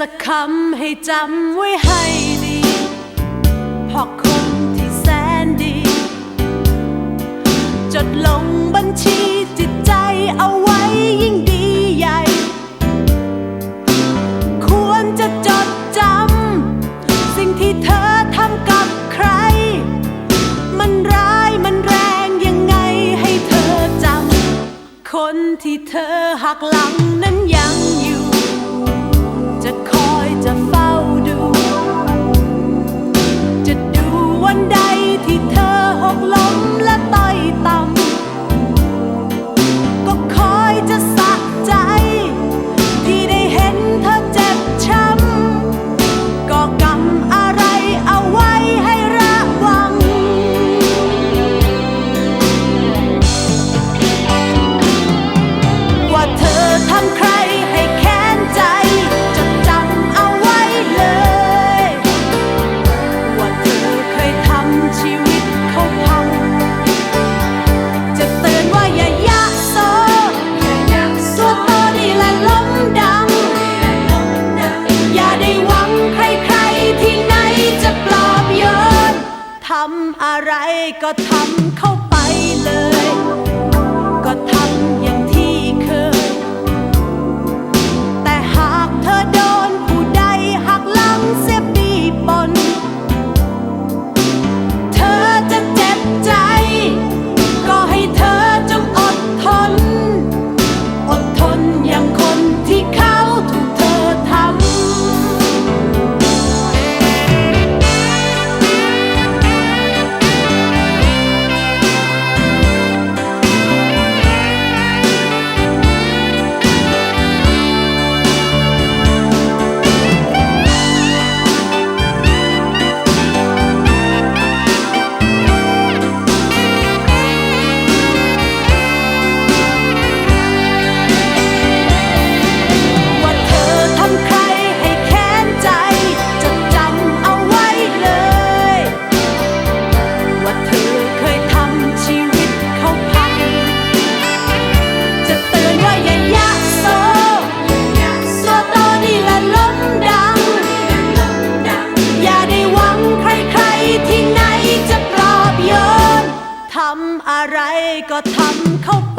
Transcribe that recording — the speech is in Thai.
สักคำให้จำไว้ให้ดีพอคนที่แสนดี จดลงบัญชีจิตใจเอาไว้ยิ่งดีใหญ่ ควรจะจดจำสิ่งที่เธอทำกับใคร มันร้ายมันแรงยังไงให้เธอจำคนที่เธอหักหลังนั้นยังอยู่ำอะไรก็ทำเขา ก็ทำเข้า